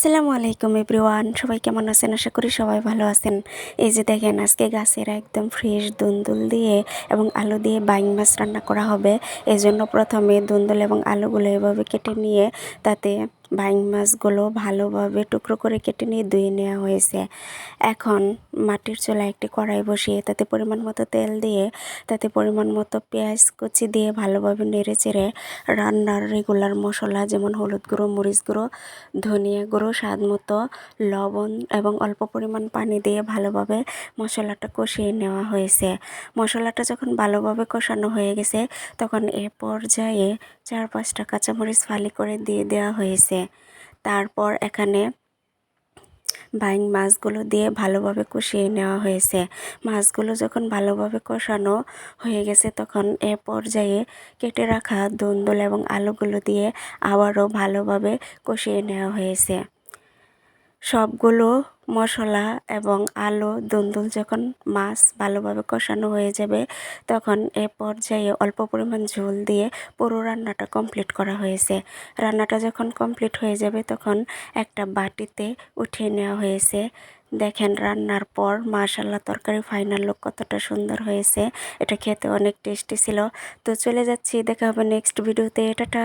আসসালামু আলাইকুম এভরিওয়ান। সবাই কেমন আছেন? আশা করি সবাই ভালো আছেন। এই যে দেখেন, আজকে গাছেরা একদম ফ্রেশ দুন্দুল দিয়ে এবং আলু দিয়ে বাইং মাছ রান্না করা হবে। এই জন্য প্রথমে দুন্দুল এবং আলুগুলো এভাবে কেটে নিয়ে তাতে বাইং মাছগুলো ভালোভাবে টুকরো করে কেটে নিয়ে ধুয়ে নেওয়া হয়েছে। এখন মাটির চুলায় একটি কড়াই বসিয়ে তাতে পরিমাণ মতো তেল দিয়ে, তাতে পরিমাণ মতো পেঁয়াজ কুচি দিয়ে ভালোভাবে নেড়ে চেড়ে রান্নার রেগুলার মশলা যেমন হলুদ গুঁড়ো, মরিচ গুঁড়ো, ধনিয়া গুঁড়ো, স্বাদ মতো লবণ এবং অল্প পরিমাণ পানি দিয়ে ভালোভাবে মশলাটা কষিয়ে নেওয়া হয়েছে। মশলাটা যখন ভালোভাবে কষানো হয়ে গেছে, তখন এ পর্যায়ে চার পাঁচটা কাঁচামরিচ ফালি করে দিয়ে দেওয়া হয়েছে। তারপর এখানে বাইং মাছগুলো দিয়ে ভালোভাবে কষিয়ে নেওয়া হয়েছে। মাছগুলো যখন ভালোভাবে কষানো হয়ে গেছে, তখন এ পর্যায়ে কেটে রাখা দুন্দুল এবং আলুগুলো দিয়ে আবারও ভালোভাবে কষিয়ে নেওয়া হয়েছে। সবগুলো মশলা এবং আলু, দুন্দুল যখন মাছ ভালোভাবে কষানো হয়ে যাবে, তখন এ পর্যায়ে অল্প পরিমাণ ঝোল দিয়ে পুরো রান্নাটা কমপ্লিট করা হয়েছে। রান্নাটা যখন কমপ্লিট হয়ে যাবে, তখন একটা বাটিতে উঠিয়ে নেওয়া হয়েছে। দেখেন, রান্নার পর মাশাল্লাহ তরকারি ফাইনাল লুক কতটা সুন্দর হয়েছে। এটা খেতে অনেক টেস্টি ছিল। তো চলে যাচ্ছি, দেখা হবে নেক্সট ভিডিওতে এটাটা